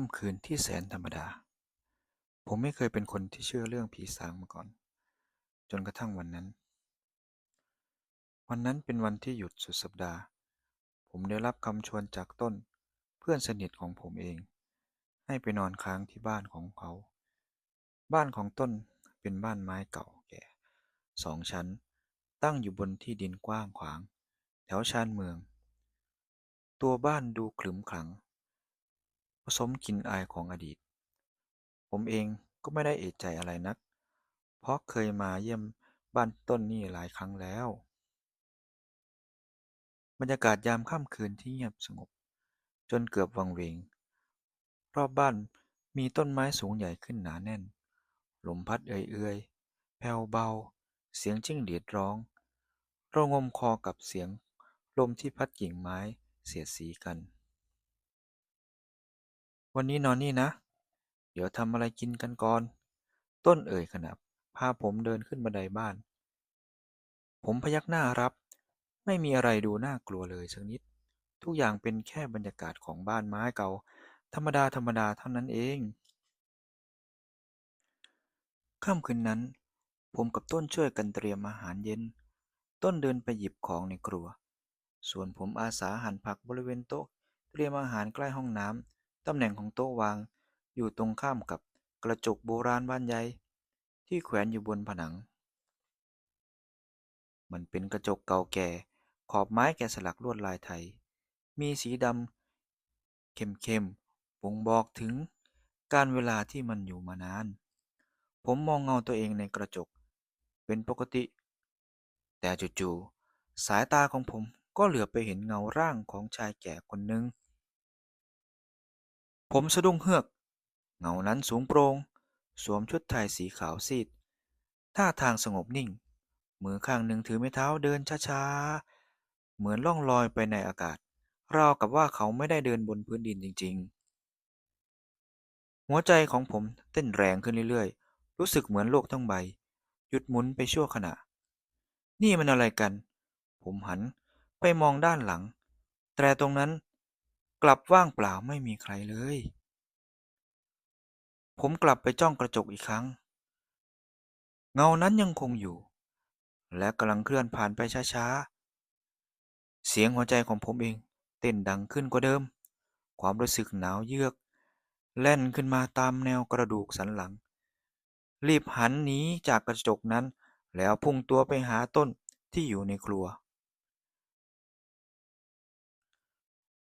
ค่ำคืนที่แสนธรรมดา ผมไม่เคยเป็นคนที่เชื่อเรื่องผีสางมาก่อน จนกระทั่งวันนั้น วันนั้นเป็นวันที่หยุดสุดสัปดาห์ ผมได้รับคำชวนจากต้นเพื่อนสนิทของผมเอง ให้ไปนอนค้างที่บ้านของเขา บ้านของต้นเป็นบ้านไม้เก่าแก่สองชั้น ตั้งอยู่บนที่ดินกว้างขวาง แถวชานเมือง ตัวบ้านดูขรึมขลัง ผสมกลิ่นอายของอดีต ผมเองก็ไม่ได้เอะใจอะไรนัก เพราะเคยมาเยี่ยมบ้านต้นนี่หลายครั้งแล้ว บรรยากาศยามค่ำคืนที่เงียบสงบ จนเกือบวังเวง รอบบ้านมีต้นไม้สูงใหญ่ขึ้นหนาแน่น ลมพัดเอื่อยๆ แผ่วเบา เสียงจิ้งหรีดร้องระงมคอกับเสียงลมที่พัดกิ่งไม้เสียดสีกัน วันนี้นอนนี่นะ เดี๋ยวทำอะไรกินกันก่อน ต้นเอ่ยขณะพาผมเดินขึ้นบันไดบ้าน ผมพยักหน้ารับ ไม่มีอะไรดูน่ากลัวเลยสักนิด ทุกอย่างเป็นแค่บรรยากาศของบ้านไม้เก่า ธรรมดาธรรมดาเท่านั้นเองค่ำคืนนั้น ผมกับต้นช่วยกันเตรียมอาหารเย็น ต้นเดินไปหยิบของในครัว ส่วนผมอาสาหั่นผักบริเวณโต๊ะ เตรียมอาหารใกล้ห้องน้ำ ตำแหน่งของโต๊ะวางอยู่ตรงข้ามกับกระจกโบราณบานใหญ่ที่แขวนอยู่บนผนัง มันเป็นกระจกเก่าแก่ ขอบไม้แกะสลักลวดลายไทย มีสีดำเข้มๆบ่งบอกถึงการเวลาที่มันอยู่มานาน ผมมองเงาตัวเองในกระจก เป็นปกติ แต่จู่ๆสายตาของผมก็เหลือไปเห็นเงาร่างของชายแก่คนหนึ่ง ผมสะดุ้งเฮือก เงานั้นสูงโปร่งสวมชุดไทยสีขาวซีด ท่าทางสงบนิ่ง มือข้างหนึ่งถือไม้เท้าเดินช้าๆ เหมือนล่องลอยไปในอากาศ ราวกับว่าเขาไม่ได้เดินบนพื้นดินจริง ๆ หัวใจของผมเต้นแรงขึ้นเรื่อยๆ รู้สึกเหมือนโลกทั้งใบ หยุดหมุนไปชั่วขณะ นี่มันอะไรกัน ผมหันไปมองด้านหลัง แต่ตรงนั้น กลับว่างเปล่าไม่มีใครเลย ผมกลับไปจ้องกระจกอีกครั้ง เงานั้นยังคงอยู่ และกำลังเคลื่อนผ่านไปช้าๆ เสียงหัวใจของผมเองเต้นดังขึ้นกว่าเดิม ความรู้สึกหนาวเยือก แล่นขึ้นมาตามแนวกระดูกสันหลัง รีบหันหนีจากกระจกนั้น แล้วพุ่งตัวไปหาต้นที่อยู่ในครัว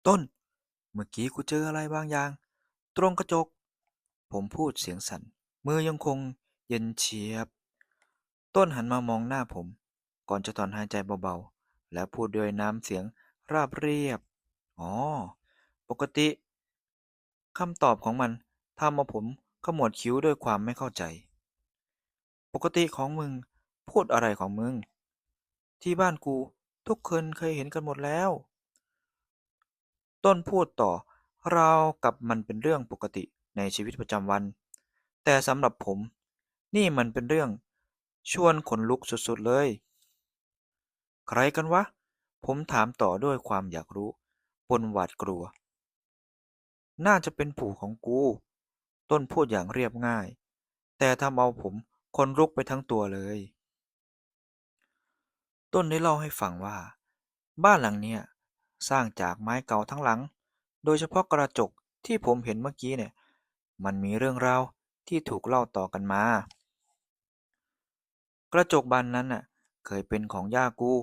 ต้น เมื่อกี้กูเจออะไรบางอย่าง ตรงกระจก ผมพูดเสียงสั่น มือยังคงเย็นเฉียบ ต้นหันมามองหน้าผม ก่อนจะถอนหายใจเบาๆ แล้วพูดด้วยน้ำเสียงราบเรียบ อ๋อ ปกติ คำตอบของมันทำเอาผมขมวดคิ้วด้วยความไม่เข้าใจ ปกติของมึง พูดอะไรของมึง ที่บ้านกูทุกคนเคยเห็นกันหมดแล้ว ต้นพูดต่อราวกับมันเป็นเรื่องปกติในชีวิตประจำวัน แต่สำหรับผม นี่มันเป็นเรื่อง ชวนขนลุกสุดๆเลย ใครกันวะ ผมถามต่อด้วยความอยากรู้ปนหวาดกลัว น่าจะเป็นปู่ของกู ต้นพูดอย่างเรียบง่าย แต่ทำเอาผมคนลุกไปทั้งตัวเลย ต้นได้เล่าให้ฟังว่า บ้านหลังเนี้ย สร้างจากไม้เก่าทั้งหลัง โดยเฉพาะกระจกที่ผมเห็นเมื่อกี้เนี่ย มันมีเรื่องราวที่ถูกเล่าต่อกันมา กระจกบานนั้นน่ะ เคยเป็นของย่ากู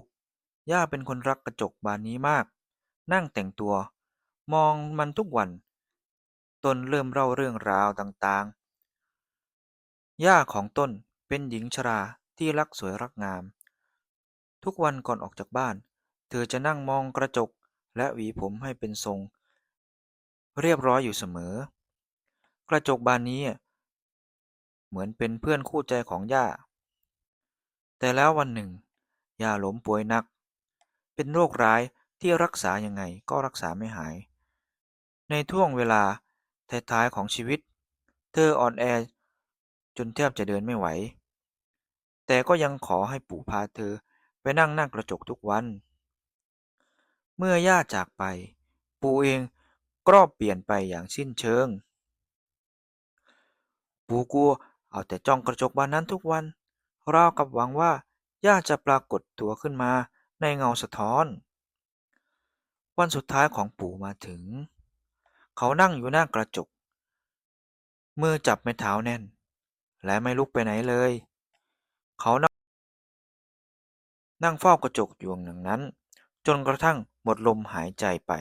ย่าเป็นคนรักกระจกบานนี้มาก นั่งแต่งตัว มองมันทุกวันต้นเริ่มเล่าเรื่องราวต่างๆ ย่าของต้นเป็นหญิงชราที่รักสวยรักงาม ทุกวันก่อนออกจากบ้าน เธอจะนั่งมองกระจก และหวีผมให้เป็นทรง เรียบร้อยอยู่เสมอ กระจกบานนี้เหมือนเป็นเพื่อนคู่ใจของย่า แต่แล้ววันหนึ่งย่าล้มป่วยหนัก เป็นโรคร้ายที่รักษายังไงก็รักษาไม่หาย ในท่วงเวลาท้ายๆของชีวิต เธออ่อนแอจนแทบจะเดินไม่ไหว แต่ก็ยังขอให้ปู่พาเธอไปนั่งหน้ากระจกทุกวัน เมื่อย่าจากไป ปู่เองก็เปลี่ยนไปอย่างสิ้นเชิง ปู่กูเอาแต่จ้องกระจกบานนั้นทุกวัน ราวกับหวังว่าย่าจะปรากฏตัวขึ้นมาในเงาสะท้อน วันสุดท้ายของปู่มาถึง เขานั่งอยู่หน้ากระจก มือจับไม้เท้าแน่น และไม่ลุกไปไหนเลย เขานั่งนั่งเฝ้ากระจกอยู่อย่างนั้น จนกระทั่งหมดลมหายใจไป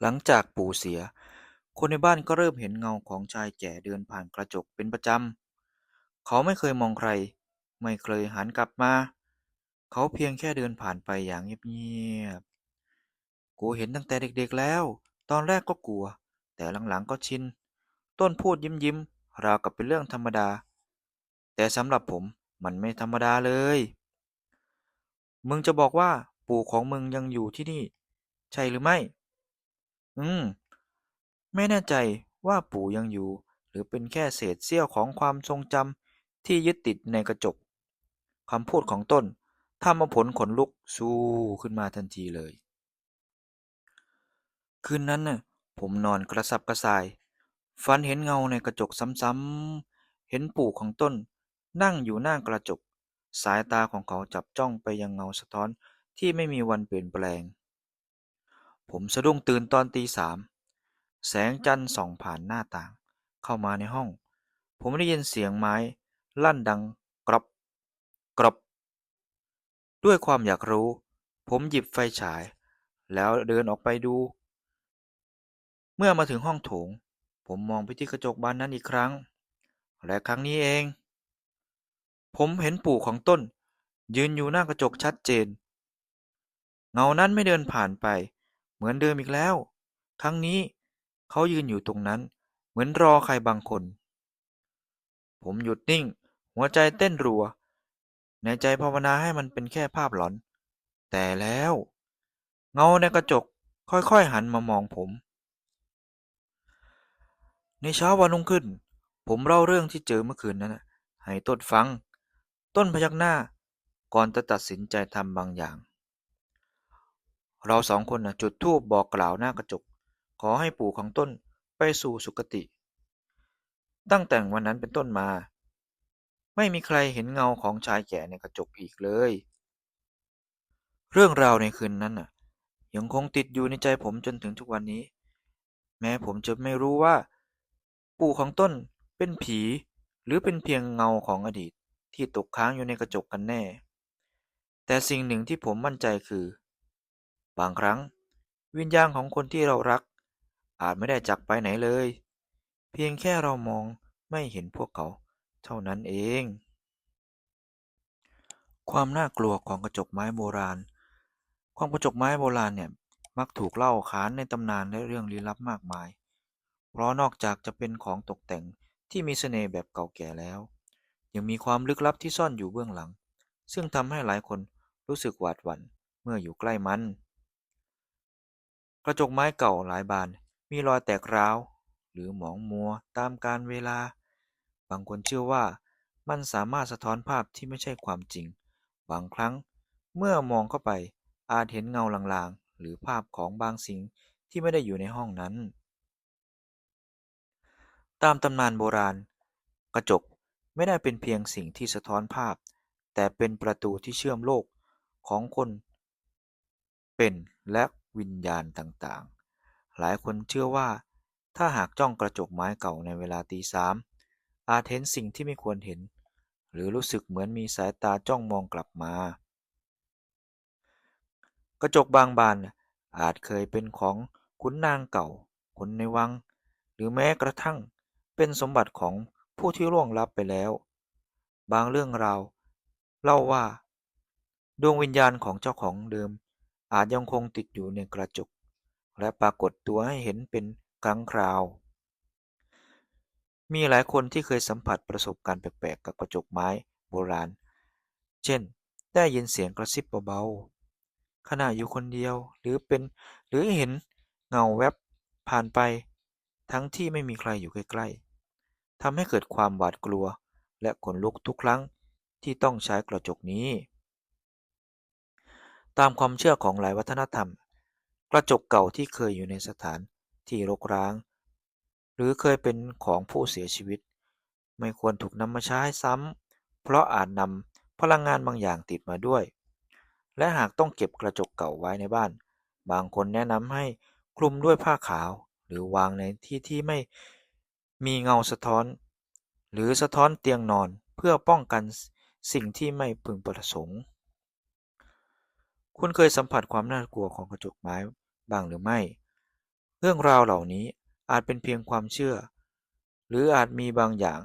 หลังจากปู่เสีย คนในบ้านก็เริ่มเห็นเงาของชายแก่เดินผ่านกระจกเป็นประจำ เขาไม่เคยมองใคร ไม่เคยหันกลับมา เขาเพียงแค่เดินผ่านไปอย่างเงียบๆ กูเห็นตั้งแต่เด็กๆแล้ว ตอนแรกก็กลัว แต่หลังๆก็ชิน ต้นพูดยิ้มๆ ราวกับเป็นเรื่องธรรมดา แต่สำหรับผม มันไม่ธรรมดาเลย มึงจะบอกว่าปู่ของมึงยังอยู่ที่นี่ ใช่หรือไม่ อืม ไม่แน่ใจว่าปู่ยังอยู่ หรือเป็นแค่เศษเสี้ยวของความทรงจำที่ยึดติดในกระจกคำพูดของต้นทำเอาผลขนลุกสู้ขึ้นมาทันทีเลย คืนนั้นน่ะผมนอนกระสับกระส่าย ฝันเห็นเงาในกระจกซ้ำๆเห็นปู่ของต้น นั่งอยู่หน้ากระจก สายตาของเขาจับจ้องไปยังเงาสะท้อนที่ไม่มีวันเปลี่ยนแปลง ผมสะดุ้งตื่นตอนตีสาม แสงจันทร์ส่องผ่านหน้าต่าง เข้ามาในห้อง ผมได้ยินเสียงไม้ ลั่นดังกรอบกรอบด้วยความอยากรู้ ผมหยิบไฟฉาย แล้วเดินออกไปดู เมื่อมาถึงห้องโถง ผมมองไปที่กระจกบานนั้นอีกครั้ง และครั้งนี้เอง ผมเห็นปู่ของต้น ยืนอยู่หน้ากระจกชัดเจน เงานั้นไม่เดินผ่านไป เหมือนเดิมอีกแล้ว ครั้งนี้เขายืนอยู่ตรงนั้น เหมือนรอใครบางคน ผมหยุดนิ่ง หัวใจเต้นรัว ในใจภาวนาให้มันเป็นแค่ภาพหลอน แต่แล้ว เงาในกระจกค่อยๆหันมามองผม ในเช้าวันรุ่งขึ้น ผมเล่าเรื่องที่เจอเมื่อคืนนั้นให้ต้นฟัง ต้นพยักหน้า ก่อนจะตัดสินใจทำบางอย่าง เราสองคนนะจุดธูปบอกกล่าวหน้ากระจก ขอให้ปู่ของต้นไปสู่สุคติ ตั้งแต่วันนั้นเป็นต้นมา ไม่มีใครเห็นเงาของชายแก่ในกระจกอีกเลย เรื่องราวในคืนนั้นน่ะ ยังคงติดอยู่ในใจผมจนถึงทุกวันนี้ แม้ผมจะไม่รู้ว่า ปู่ของต้นเป็นผีหรือเป็นเพียงเงาของอดีต ที่ตกค้างอยู่ในกระจกกันแน่ แต่สิ่งหนึ่งที่ผมมั่นใจคือ บางครั้ง วิญญาณของคนที่เรารัก อาจไม่ได้จากไปไหนเลย เพียงแค่เรามองไม่เห็นพวกเขาเท่านั้นเอง ความน่ากลัวของกระจกไม้โบราณ ความกระจกไม้โบราณเนี่ยมักถูกเล่าขานในตำนานและเรื่องลี้ลับมากมาย เพราะนอกจากจะเป็นของตกแต่งที่มีเสน่ห์แบบเก่าแก่แล้ว ยังมีความลึกลับที่ซ่อนอยู่เบื้องหลัง ซึ่งทำให้หลายคนรู้สึกหวาดหวั่นเมื่ออยู่ใกล้มัน กระจกไม้เก่าหลายบานมีรอยแตกร้าว หรือหมองมัวตามกาลเวลา บางคนเชื่อว่ามันสามารถสะท้อนภาพที่ไม่ใช่ความจริง บางครั้งเมื่อมองเข้าไปอาจเห็นเงาลางๆ หรือภาพของบางสิ่งที่ไม่ได้อยู่ในห้องนั้น ตามตำนานโบราณ กระจก ไม่ได้เป็นเพียงสิ่งที่สะท้อนภาพ แต่เป็นประตูที่เชื่อมโลกของคนเป็นและวิญญาณต่างๆ หลายคนเชื่อว่า ถ้าหากจ้องกระจกไม้เก่าในเวลาตีสามอาจเห็นสิ่งที่ไม่ควรเห็น หรือรู้สึกเหมือนมีสายตาจ้องมองกลับมา กระจกบางบานอาจเคยเป็นของขุนนางเก่าคนในวัง หรือแม้กระทั่งเป็นสมบัติของ ผู้ที่ล่วงลับไปแล้ว บางเรื่องราวเล่าว่า ดวงวิญญาณของเจ้าของเดิม อาจยังคงติดอยู่ในกระจก และปรากฏตัวให้เห็นเป็นครั้งคราว มีหลายคนที่เคยสัมผัสประสบการณ์แปลกๆ กับกระจกไม้โบราณ เช่น ได้ยินเสียงกระซิบเบาๆขณะอยู่คนเดียวหรือเป็นหรือเห็นเงาแวบผ่านไป ทั้งที่ไม่มีใครอยู่ใกล้ๆ ทำให้เกิดความหวาดกลัว และขนลุกทุกครั้งที่ต้องใช้กระจกนี้ ตามความเชื่อของหลายวัฒนธรรม กระจกเก่าที่เคยอยู่ในสถานที่รกร้าง หรือเคยเป็นของผู้เสียชีวิต ไม่ควรถูกนำมาใช้ซ้ำเพราะอาจนำพลังงานบางอย่างติดมาด้วย และหากต้องเก็บกระจกเก่าไว้ในบ้าน บางคนแนะนำให้คลุมด้วยผ้าขาว หรือวางในที่ที่ไม่ มีเงาสะท้อน หรือสะท้อนเตียงนอนเพื่อป้องกันสิ่งที่ไม่พึงประสงค์ คุณเคยสัมผัสความน่ากลัวของกระจกไม้บ้างหรือไม่ เรื่องราวเหล่านี้อาจเป็นเพียงความเชื่อ หรืออาจมีบางอย่าง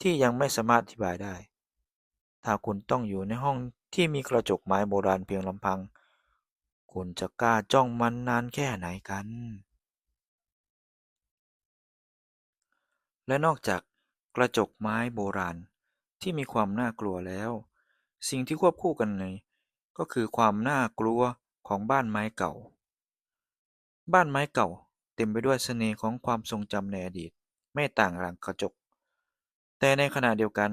ที่ยังไม่สามารถอธิบายได้ ถ้าคุณต้องอยู่ในห้องที่มีกระจกไม้โบราณเพียงลำพัง คุณจะกล้าจ้องมันนานแค่ไหนกัน และนอกจากกระจกไม้โบราณที่มีความน่ากลัวแล้ว สิ่งที่ควบคู่กันเลยก็คือความน่ากลัวของบ้านไม้เก่า บ้านไม้เก่าเต็มไปด้วยเสน่ห์ของความทรงจำในอดีต ไม่ต่างหลังกระจก แต่ในขณะเดียวกัน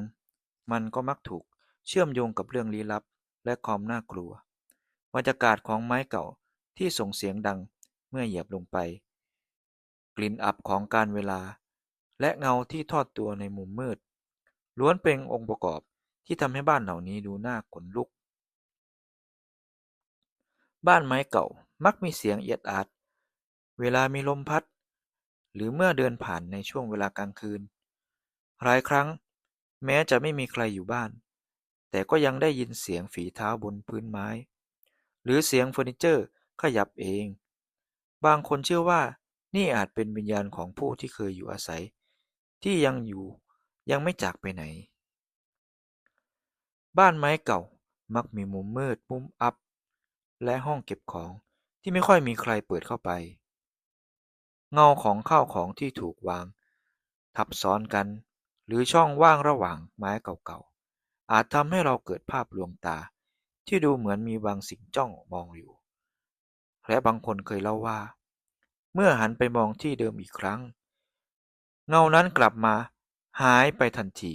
มันก็มักถูกเชื่อมโยงกับเรื่องลี้ลับและความน่ากลัวบรรยากาศของไม้เก่าที่ส่งเสียงดังเมื่อเหยียบลงไป กลิ่นอับของการเวลา และเงาที่ทอดตัวในมุมมืด ล้วนเป็นองค์ประกอบที่ทำให้บ้านเหล่านี้ดูน่าขนลุก บ้านไม้เก่ามักมีเสียงเอียดอาด เวลามีลมพัด หรือเมื่อเดินผ่านในช่วงเวลากลางคืน หลายครั้งแม้จะไม่มีใครอยู่บ้าน แต่ก็ยังได้ยินเสียงฝีเท้าบนพื้นไม้ หรือเสียงเฟอร์นิเจอร์ขยับเอง บางคนเชื่อว่านี่อาจเป็นวิญญาณของผู้ที่เคยอยู่อาศัย ที่ยังอยู่ยังไม่จากไปไหน บ้านไม้เก่ามักมีมุมมืดมุมอับ และห้องเก็บของที่ไม่ค่อยมีใครเปิดเข้าไป เงาของข้าวของที่ถูกวาง ทับซ้อนกัน หรือช่องว่างระหว่างไม้เก่าๆ อาจทำให้เราเกิดภาพลวงตาที่ดูเหมือนมีบางสิ่งจ้องมองอยู่ และบางคนเคยเล่าว่า เมื่อหันไปมองที่เดิมอีกครั้ง เงานั้นกลับมา หายไปทันที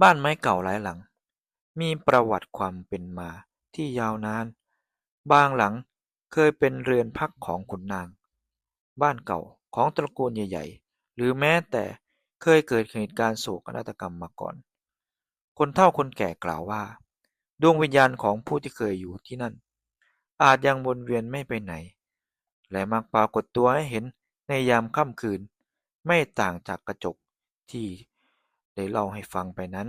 บ้านไม้เก่าหลายหลัง มีประวัติความเป็นมาที่ยาวนาน บางหลังเคยเป็นเรือนพักของขุนนาง บ้านเก่าของตระกูลใหญ่ ๆ หรือแม้แต่เคยเกิดเหตุการณ์โศกนาฏกรรมมาก่อน คนเฒ่าคนแก่กล่าวว่า ดวงวิญญาณของผู้ที่เคยอยู่ที่นั่น อาจยังวนเวียนไม่ไปไหน และมักปรากฏตัวให้เห็น ในยามค่ำคืน ไม่ต่างจากกระจกที่ได้เล่าให้ฟังไปนั้น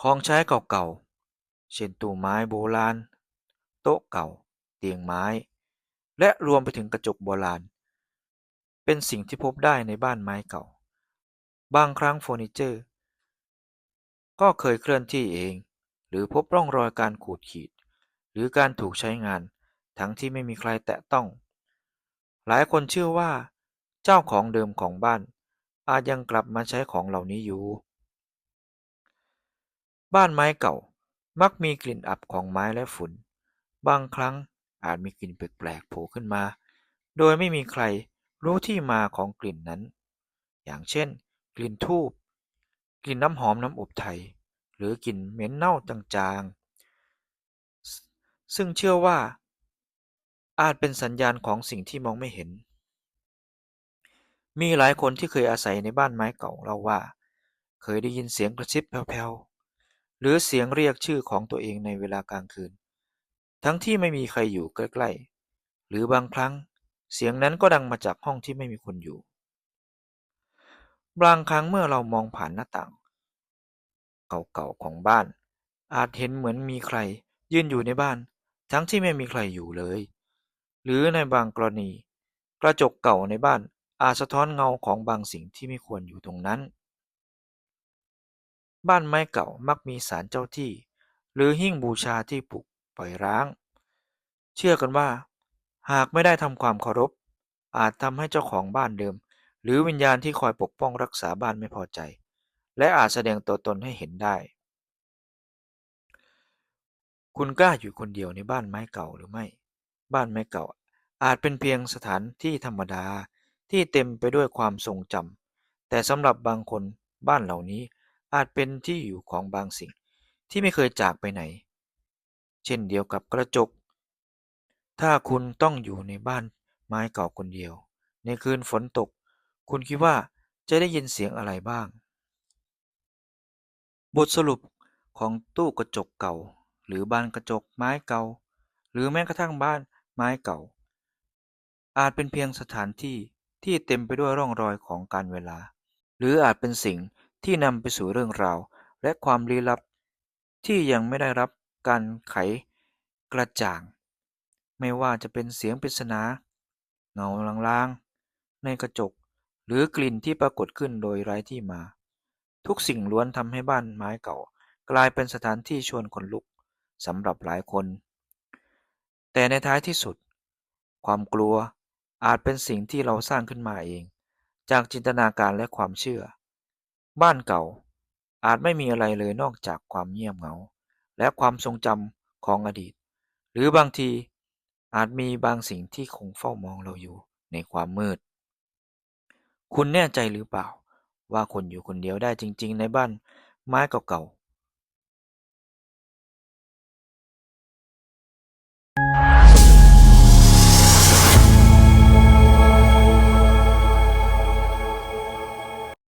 ของใช้เก่าๆ เช่นตู้ไม้โบราณ โต๊ะเก่า เตียงไม้ และรวมไปถึงกระจกโบราณ เป็นสิ่งที่พบได้ในบ้านไม้เก่า บางครั้งเฟอร์นิเจอร์ ก็เคยเคลื่อนที่เอง หรือพบร่องรอยการขูดขีด หรือการถูกใช้งาน ทั้งที่ไม่มีใครแตะต้อง หลายคนเชื่อว่า เจ้าของเดิมของบ้าน อาจยังกลับมาใช้ของเหล่านี้อยู่ บ้านไม้เก่ามักมีกลิ่นอับของไม้และฝุ่น บางครั้งอาจมีกลิ่นแปลกๆโผล่ขึ้นมา โดยไม่มีใครรู้ที่มาของกลิ่นนั้น อย่างเช่น กลิ่นทูบกลิ่นน้ำหอมน้ำอบไทย หรือกลิ่นเหม็นเน่าจางๆ ซึ่งเชื่อว่า อาจเป็นสัญญาณของสิ่งที่มองไม่เห็น มีหลายคนที่เคยอาศัยในบ้านไม้เก่าเล่าว่า เคยได้ยินเสียงกระซิบแผ่วๆ หรือเสียงเรียกชื่อของตัวเองในเวลากลางคืน ทั้งที่ไม่มีใครอยู่ใกล้ๆ หรือบางครั้งเสียงนั้นก็ดังมาจากห้องที่ไม่มีคนอยู่ บางครั้งเมื่อเรามองผ่านหน้าต่าง เก่าๆของบ้าน อาจเห็นเหมือนมีใครยืนอยู่ในบ้าน ทั้งที่ไม่มีใครอยู่เลย หรือในบางกรณี กระจกเก่าในบ้านอาจสะท้อนเงาของบางสิ่งที่ไม่ควรอยู่ตรงนั้น บ้านไม้เก่ามักมีศาลเจ้าที่ หรือหิ้งบูชาที่ปลุกปล่อยร้าง เชื่อกันว่า หากไม่ได้ทำความเคารพ อาจทำให้เจ้าของบ้านเดิม หรือวิญญาณที่คอยปกป้องรักษาบ้านไม่พอใจ และอาจแสดงตัวตนให้เห็นได้ คุณกล้าอยู่คนเดียวในบ้านไม้เก่าหรือไม่ บ้านไม้เก่า อาจเป็นเพียงสถานที่ธรรมดาที่เต็มไปด้วยความทรงจำแต่สำหรับบางคนบ้านเหล่านี้อาจเป็นที่อยู่ของบางสิ่งที่ไม่เคยจากไปไหน เช่นเดียวกับกระจก ถ้าคุณต้องอยู่ในบ้านไม้เก่าคนเดียว ในคืนฝนตก คุณคิดว่าจะได้ยินเสียงอะไรบ้าง บทสรุปของตู้กระจกเก่า หรือบ้านกระจกไม้เก่า หรือแม้กระทั่งบ้าน ไม้เก่า อาจเป็นเพียงสถานที่ที่เต็มไปด้วยร่องรอยของการเวลา หรืออาจเป็นสิ่งที่นำไปสู่เรื่องราว และความลี้ลับ ที่ยังไม่ได้รับการไขกระจ่าง ไม่ว่าจะเป็นเสียงปริศนาเงาลางๆ ในกระจก หรือกลิ่นที่ปรากฏขึ้นโดยไร้ที่มา ทุกสิ่งล้วนทำให้บ้านไม้เก่า กลายเป็นสถานที่ชวนขนลุกสำหรับหลายคน แต่ในท้ายที่สุด ความกลัวอาจเป็นสิ่งที่เราสร้างขึ้นมาเอง จากจินตนาการและความเชื่อ บ้านเก่าอาจไม่มีอะไรเลยนอกจากความเงียบเหงา และความทรงจำของอดีต หรือบางทีอาจมีบางสิ่งที่คงเฝ้ามองเราอยู่ในความมืด คุณแน่ใจหรือเปล่า ว่าคุณอยู่คนเดียวได้จริง ๆ ในบ้านไม้เก่า